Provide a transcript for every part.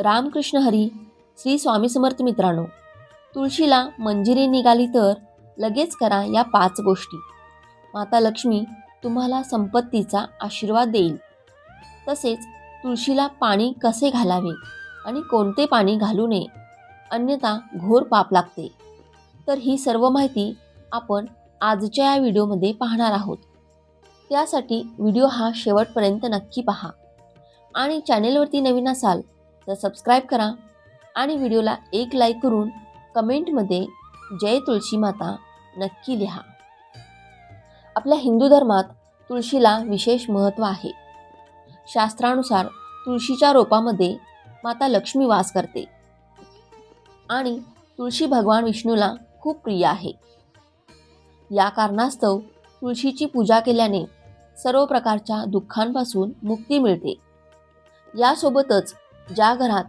रामकृष्ण हरी श्री स्वामी समर्थ मित्रांनो तुळशीला मंजिरी निघाली तर लगेच करा या पाच गोष्टी. माता लक्ष्मी तुम्हाला संपत्तीचा आशीर्वाद देईल. तसेच तुळशीला पाणी कसे घालावे आणि कोणते पाणी घालू नये अन्यथा घोर पाप लागते. तर ही सर्व माहिती आपण आजच्या या व्हिडिओमध्ये पाहणार आहोत. त्यासाठी व्हिडिओ हा शेवटपर्यंत नक्की पहा. आणि चॅनेलवरती नवीन असाल तर सबस्क्राईब करा आणि व्हिडिओला एक लाईक करून कमेंटमध्ये जय तुळशी माता नक्की लिहा. आपल्या हिंदू धर्मात तुळशीला विशेष महत्त्व आहे. शास्त्रानुसार तुळशीच्या रोपामध्ये माता लक्ष्मी वास करते आणि तुळशी भगवान विष्णूला खूप प्रिय आहे. या कारणास्तव तुळशीची पूजा केल्याने सर्व प्रकारच्या दुःखांपासून मुक्ती मिळते. यासोबतच ज्या घरात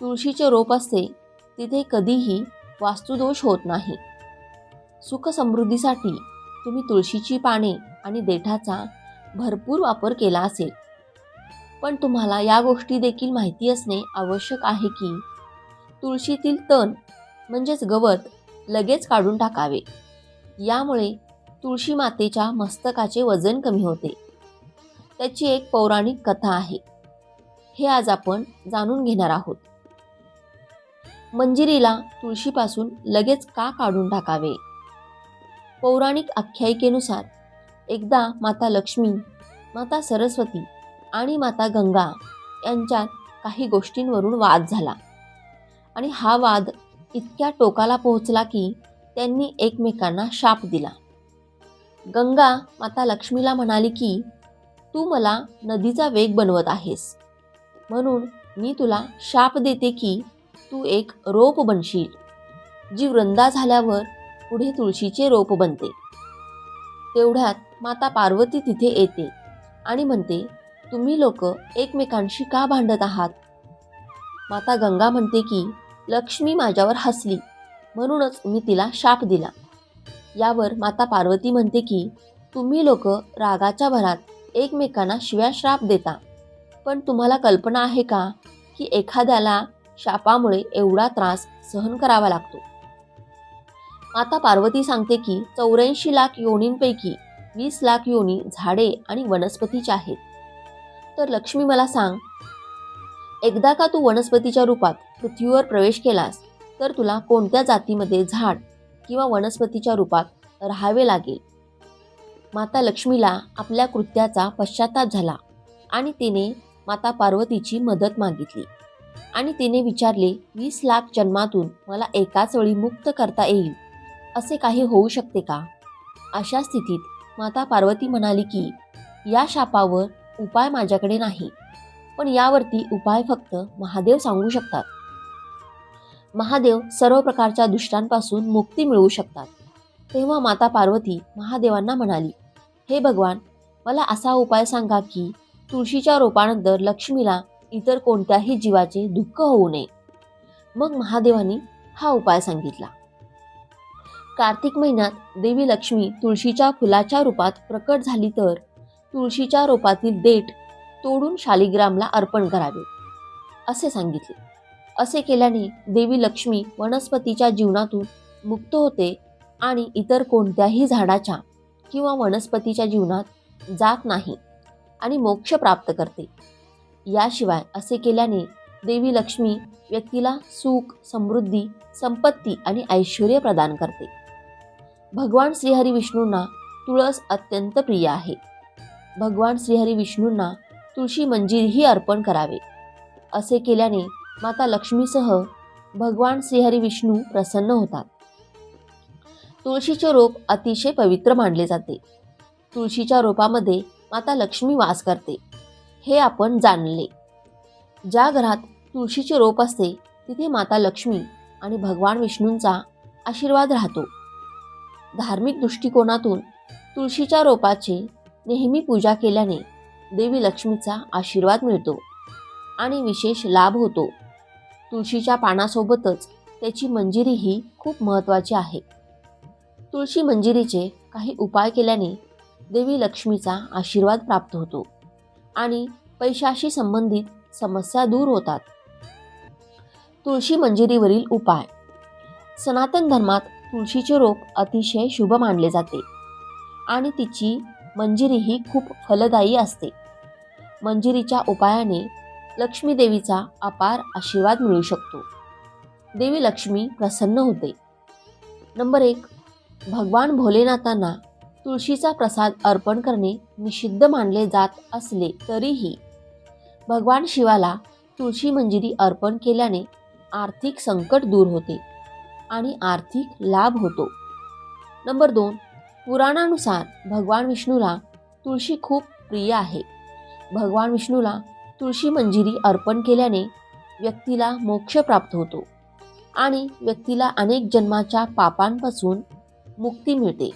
तुळशीचे रोप असते तिथे कधीही वास्तुदोष होत नाही. सुखसमृद्धीसाठी तुम्ही तुळशीची पाने आणि देठाचा भरपूर वापर केला असेल. पण तुम्हाला या गोष्टी देखील माहिती असणे आवश्यक आहे की तुळशीतील तण म्हणजेच गवत लगेच काढून टाकावे. यामुळे तुळशी मातेच्या मस्तकाचे वजन कमी होते. त्याची एक पौराणिक कथा आहे. हे आज आपण जाणून घेणार आहोत. मंजिरीला तुळशीपासून लगेच का काढून टाकावे? पौराणिक आख्यायिकेनुसार एकदा माता लक्ष्मी माता सरस्वती आणि माता गंगा यांच्यात काही गोष्टींवरून वाद झाला. आणि हा वाद इतक्या टोकाला पोहोचला की त्यांनी एकमेकांना शाप दिला. गंगा माता लक्ष्मीला म्हणाली की तू मला नदीचा वेग बनवत आहेस. म्हणून मी तुला शाप देते की तू एक रोप बनशील जी वृंदा झाल्यावर पुढे तुळशीचे रोप बनते. तेवढ्यात माता पार्वती तिथे येते आणि म्हणते तुम्ही लोक एकमेकांशी का भांडत आहात? माता गंगा म्हणते की लक्ष्मी माझ्यावर हसली म्हणूनच मी तिला शाप दिला. यावर माता पार्वती म्हणते की तुम्ही लोक रागाच्या भरात एकमेकांना शिव्या श्राप देता. पण तुम्हाला कल्पना आहे का की एखाद्याला शापामुळे एवढा त्रास सहन करावा लागतो? माता पार्वती सांगते की चौऱ्याऐंशी लाख योनींपैकी वीस लाख योनी झाडे आणि वनस्पतीच्या आहेत. तर लक्ष्मी मला सांग एकदा का तू वनस्पतीच्या रूपात पृथ्वीवर प्रवेश केलास तर तुला कोणत्या जातीमध्ये झाड किंवा वनस्पतीच्या रूपात राहावे लागेल? माता लक्ष्मीला आपल्या कृत्याचा पश्चाताप झाला आणि तिने माता पार्वतीची मदत मागितली. आणि तिने विचारले वीस लाख जन्मातून मला एकाच वेळी मुक्त करता येईल असे काही होऊ शकते का? अशा स्थितीत माता पार्वती म्हणाली की या शापावर उपाय माझ्याकडे नाही पण यावरती उपाय फक्त महादेव सांगू शकतात. महादेव सर्व प्रकारच्या दुष्टांपासून मुक्ती मिळवू शकतात. तेव्हा माता पार्वती महादेवांना म्हणाली हे भगवान मला असा उपाय सांगा की तुळशीच्या रोपानंतर लक्ष्मीला इतर कोणत्याही जीवाचे दुःख होऊ नये. मग महादेवांनी हा उपाय सांगितला. कार्तिक महिन्यात देवी लक्ष्मी तुळशीच्या फुलाच्या रूपात प्रकट झाली तर तुळशीच्या रोपातील देठ तोडून शालिग्रामला अर्पण करावे असे सांगितले. असे केल्याने देवी लक्ष्मी वनस्पतीच्या जीवनातून मुक्त होते आणि इतर कोणत्याही झाडाच्या किंवा वनस्पतीच्या जीवनात जात नाही. आणि मोक्ष प्राप्त करते. याशिवाय असे केल्याने देवी लक्ष्मी व्यक्तीला सुख समृद्धी संपत्ती आणि ऐश्वर प्रदान करते. भगवान श्रीहरी विष्णूंना तुळस अत्यंत प्रिय आहे. भगवान श्रीहरी विष्णूंना तुळशी मंजिरीही अर्पण करावे. असे केल्याने माता लक्ष्मीसह भगवान श्रीहरी विष्णू प्रसन्न होतात. तुळशीचे रोप अतिशय पवित्र मानले जाते. तुळशीच्या रोपामध्ये माता लक्ष्मी वास करते. हे आपण जाणले. ज्या घरात तुळशीचे रोप असते तिथे माता लक्ष्मी आणि भगवान विष्णूंचा आशीर्वाद राहतो. धार्मिक दृष्टिकोनातून तुळशीच्या रोपाचे नेहमी पूजा केल्याने देवी लक्ष्मीचा आशीर्वाद मिळतो आणि विशेष लाभ होतो. तुळशीच्या पानासोबतच त्याची मंजिरीही खूप महत्त्वाची आहे. तुळशी मंजिरीचे काही उपाय केल्याने देवी लक्ष्मीचा आशीर्वाद प्राप्त होतो आणि पैशाशी संबंधित समस्या दूर होतात. तुळशी मंजिरीवरील उपाय. सनातन धर्मात तुळशीचे रोप अतिशय शुभ मानले जाते आणि तिची मंजिरी ही खूप फलदायी असते. मंजिरीच्या उपायाने लक्ष्मीदेवीचा अपार आशीर्वाद मिळू शकतो. देवी लक्ष्मी प्रसन्न होते. नंबर एक भगवान भोलेनाथांना तुळशीचा प्रसाद अर्पण करणे निषिद्ध मानले जात असले तरीही भगवान शिवाला तुळशी मंजिरी अर्पण केल्याने आर्थिक संकट दूर होते आणि आर्थिक लाभ होतो. नंबर दोन पुराणानुसार भगवान विष्णूला तुळशी खूप प्रिय आहे. भगवान विष्णूला तुळशी मंजिरी अर्पण केल्याने व्यक्तीला मोक्ष प्राप्त होतो आणि व्यक्तीला अनेक जन्माच्या पापांपासून मुक्ती मिळते.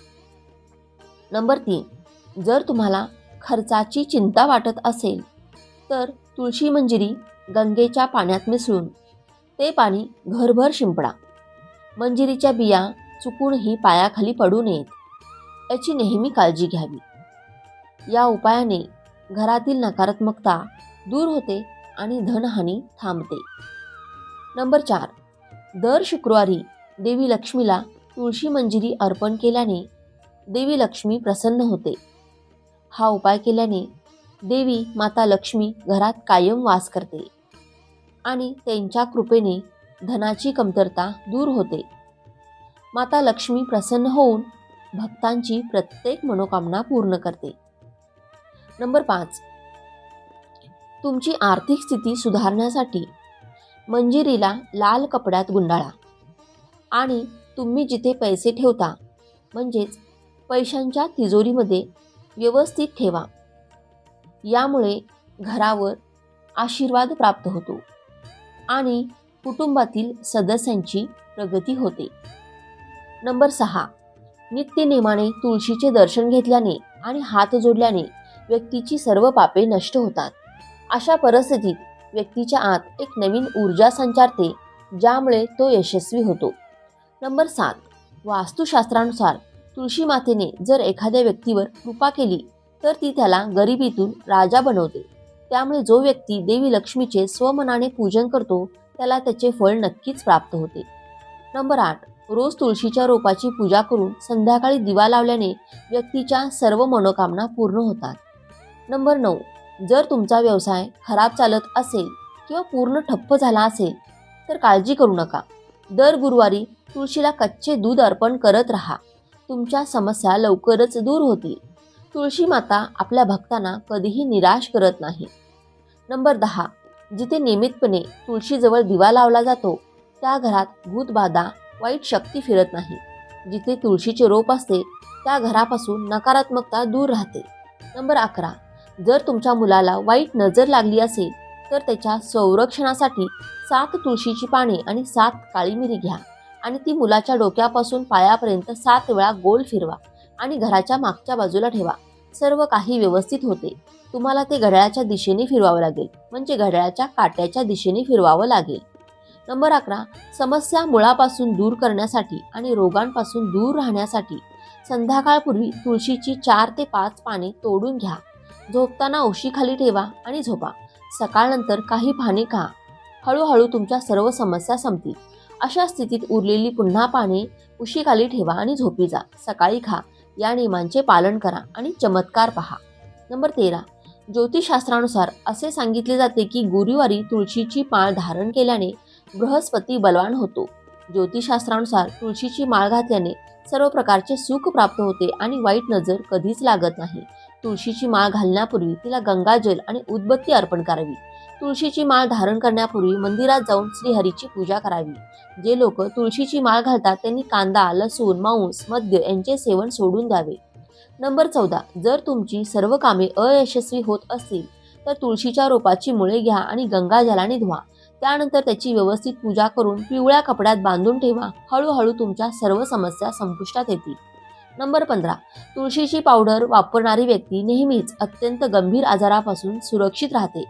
नंबर तीन जर तुम्हाला खर्चाची चिंता वाटत असेल तर तुळशी मंजिरी गंगेच्या पाण्यात मिसळून ते पाणी घरभर शिंपडा. मंजिरीच्या बिया चुकूनही पायाखाली पडू नयेत याची नेहमी काळजी घ्यावी. या उपायाने घरातील नकारात्मकता दूर होते आणि धनहानी थांबते. नंबर चार दर शुक्रवारी देवी लक्ष्मीला तुळशी मंजिरी अर्पण केल्याने देवी लक्ष्मी प्रसन्न होते. हा उपाय केल्याने देवी माता लक्ष्मी घरात कायम वास करते आणि त्यांच्या कृपेने धनाची कमतरता दूर होते. माता लक्ष्मी प्रसन्न होऊन भक्तांची प्रत्येक मनोकामना पूर्ण करते. नंबर पाच. तुमची आर्थिक स्थिती सुधारण्यासाठी मंजिरीला लाल कपड्यात गुंडाळा आणि तुम्ही जिथे पैसे ठेवता म्हणजेच पैशांच्या तिजोरीमध्ये व्यवस्थित ठेवा. यामुळे घरावर आशीर्वाद प्राप्त होतो आणि कुटुंबातील सदस्यांची प्रगती होते. नंबर सहा. नित्यनेमाने तुळशीचे दर्शन घेतल्याने आणि हात जोडल्याने व्यक्तीची सर्व पापे नष्ट होतात. अशा परिस्थितीत व्यक्तीच्या आत एक नवीन ऊर्जा संचारते ज्यामुळे तो यशस्वी होतो. नंबर सात. वास्तुशास्त्रानुसार तुळशी मातेने जर एखाद्या व्यक्तीवर कृपा केली तर ती त्याला गरिबीतून राजा बनवते. त्यामुळे जो व्यक्ती देवी लक्ष्मीचे स्वमनाने पूजन करतो त्याला त्याचे फळ नक्कीच प्राप्त होते. नंबर आठ. रोज तुळशीच्या रोपाची पूजा करून संध्याकाळी दिवा लावल्याने व्यक्तीच्या सर्व मनोकामना पूर्ण होतात. नंबर नऊ. जर तुमचा व्यवसाय खराब चालत असेल किंवा पूर्ण ठप्प झाला असेल तर काळजी करू नका. दर गुरुवारी तुळशीला कच्चे दूध अर्पण करत राहा. तुमच्या समस्या लवकरच दूर होतील. तुळशी माता आपल्या भक्तांना कधीही निराश करत नाही. नंबर दहा. जिथे नियमितपणे तुळशीजवळ दिवा लावला जातो त्या घरात भूतबाधा वाईट शक्ती फिरत नाही. जिथे तुळशीचे रोप असते त्या घरापासून नकारात्मकता दूर राहते. नंबर अकरा. जर तुमच्या मुलाला वाईट नजर लागली असेल तर त्याच्या संरक्षणासाठी सात तुळशीची पाने आणि सात काळी मिरी घ्या. आणि ती मुलाच्या डोक्यापासून पायापर्यंत सात वेळा गोल फिरवा आणि घराच्या मागच्या बाजूला ठेवा. सर्व काही व्यवस्थित होते. तुम्हाला ते घड्याळाच्या दिशेने फिरवावं लागेल. म्हणजे घड्याळाच्या काट्याच्या दिशेने फिरवावं लागेल. नंबर अकरा. समस्या मुळापासून दूर करण्यासाठी आणि रोगांपासून दूर राहण्यासाठी संध्याकाळपूर्वी तुळशीची चार ते पाच पाने तोडून घ्या. झोपताना उशीखाली ठेवा आणि झोपा. सकाळनंतर काही पाने खा. हळूहळू तुमच्या सर्व समस्या संपतील. अशा स्थितीत उरलेली पुन्हा पाने उशीखाली ठेवा आणि झोपी जा. सकाळी खा. या नियमांचे पालन करा आणि चमत्कार पहा. नंबर तेरा. ज्योतिषशास्त्रानुसार असे सांगितले जाते की गुरुवारी तुळशीची माळ धारण केल्याने बृहस्पती बलवान होतो. ज्योतिषशास्त्रानुसार तुळशीची माळ घातल्याने सर्व प्रकारचे सुख प्राप्त होते आणि वाईट नजर कधीच लागत नाही. तुळशीची माळ घालण्यापूर्वी तिला गंगाजल आणि उदबत्ती अर्पण करावी. तुळशीची माळ धारण करण्यापूर्वी मंदिरात जाऊन श्रीहरीची पूजा करावी. जे लोक तुळशीची माळ घालतात त्यांनी कांदा लसूण मांस मद्य यांचे सेवन सोडून द्यावे. नंबर चौदा. जर तुमची सर्व कामे अयशस्वी होत असतील तर तुळशीच्या रोपाची मुळे घ्या आणि गंगाजलाने धुवा. त्यानंतर त्याची व्यवस्थित पूजा करून पिवळ्या कपड्यात बांधून ठेवा. हळूहळू तुमच्या सर्व समस्या संपुष्टात येतील. नंबर पंधरा. तुळशीची पावडर वापरणारी व्यक्ती नेहमीच अत्यंत गंभीर आजारापासून सुरक्षित राहते.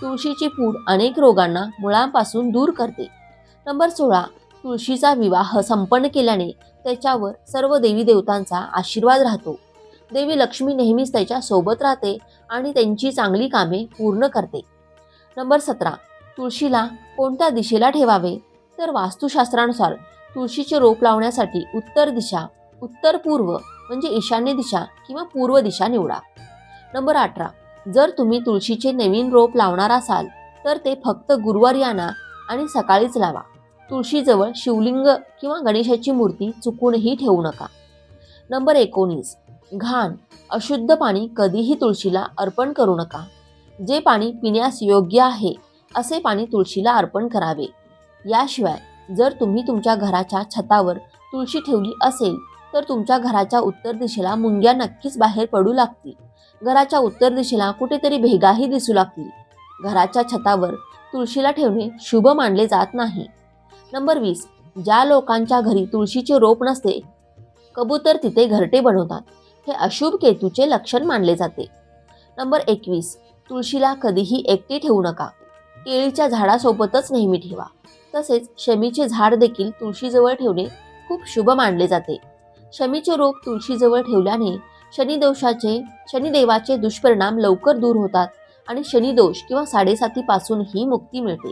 तुळशीची पूड अनेक रोगांना मुळांपासून दूर करते. नंबर सोळा तुळशीचा विवाह संपन्न केल्याने त्याच्यावर सर्व देवी देवतांचा आशीर्वाद राहतो. देवी लक्ष्मी नेहमीच त्याच्या सोबत राहते आणि त्यांची चांगली कामे पूर्ण करते. नंबर सतरा तुळशीला कोणत्या दिशेला ठेवावे? तर वास्तुशास्त्रानुसार तुळशीचे रोप लावण्यासाठी उत्तर दिशा उत्तर पूर्व म्हणजे ईशान्य दिशा किंवा पूर्व दिशा निवडा. नंबर अठरा जर तुम्ही तुळशीचे नवीन रोप लावणार असाल तर ते फक्त गुरुवारी आणा आणि सकाळीच लावा. तुळशीजवळ शिवलिंग किंवा गणेशाची मूर्ती चुकूनही ठेवू नका. नंबर एकोणीस. घाण. अशुद्ध पाणी कधीही तुळशीला अर्पण करू नका. जे पाणी पिण्यास योग्य आहे असे पाणी तुळशीला अर्पण करावे. याशिवाय जर तुम्ही तुमच्या घराच्या छतावर तुळशी ठेवली असेल तर तुमच्या घराच्या उत्तर दिशेला मुंग्या नक्कीच बाहेर पडू लागतील. घराच्या उत्तर दिशेला कुठेतरी भेगाही दिसू लागतील. घराच्या छतावर तुळशीला ठेवणे शुभ मानले जात नाही. नंबर वीस. ज्या लोकांच्या घरी तुळशीचे रोप नसते कबूतर तिथे घरटे बनवतात. हे अशुभ केतूचे लक्षण मानले जाते. नंबर एकवीस. तुळशीला कधीही एकटे ठेवू नका. केळीच्या झाडासोबतच नेहमी ठेवा. तसेच शमीचे झाड देखील तुळशीजवळ ठेवणे खूप शुभ मानले जाते. शमीचे रोप तुळशीजवळ ठेवल्याने शनिदोषाचे शनिदेवाचे दुष्परिणाम लवकर दूर होतात आणि शनिदोष किंवा साडेसातीपासूनही मुक्ती मिळते.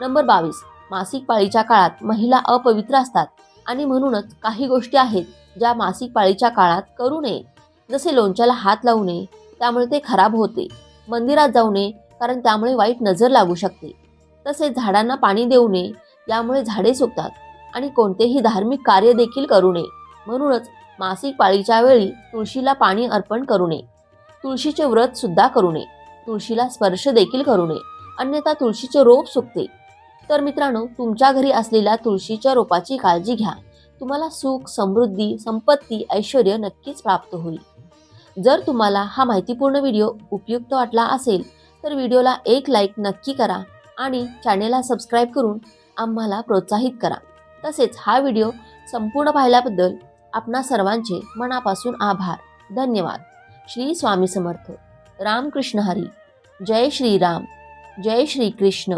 नंबर बावीस. मासिक पाळीच्या काळात महिला अपवित्र असतात आणि म्हणूनच काही गोष्टी आहेत ज्या मासिक पाळीच्या काळात करू नये. जसे लोणच्याला हात लावू नये त्यामुळे ते खराब होते. मंदिरात जाऊ नये कारण त्यामुळे वाईट नजर लागू शकते. तसेच झाडांना पाणी देऊ नये यामुळे झाडे सुकतात आणि कोणतेही धार्मिक कार्य देखील करू नये. म्हणूनच मासिक पाळीच्या वेळी तुळशीला पाणी अर्पण करू नये. तुळशीचे व्रत सुद्धा करू नये. तुळशीला स्पर्श देखील करू नये. अन्यथा तुळशीचे रोप सुकते. तर मित्रांनो तुमच्या घरी असलेल्या तुळशीच्या रोपाची काळजी घ्या. तुम्हाला सुख समृद्धी संपत्ती ऐश्वर नक्कीच प्राप्त होईल. जर तुम्हाला हा माहितीपूर्ण व्हिडिओ उपयुक्त वाटला असेल तर व्हिडिओला एक लाईक नक्की करा आणि चॅनेलला सबस्क्राईब करून आम्हाला प्रोत्साहित करा. तसेच हा व्हिडिओ संपूर्ण पाहिल्याबद्दल आपणा सर्वांचे मनापासून आभार. धन्यवाद. श्री स्वामी समर्थ. रामकृष्ण हरी. जय श्रीराम. जय श्री कृष्ण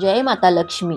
जय माता लक्ष्मी.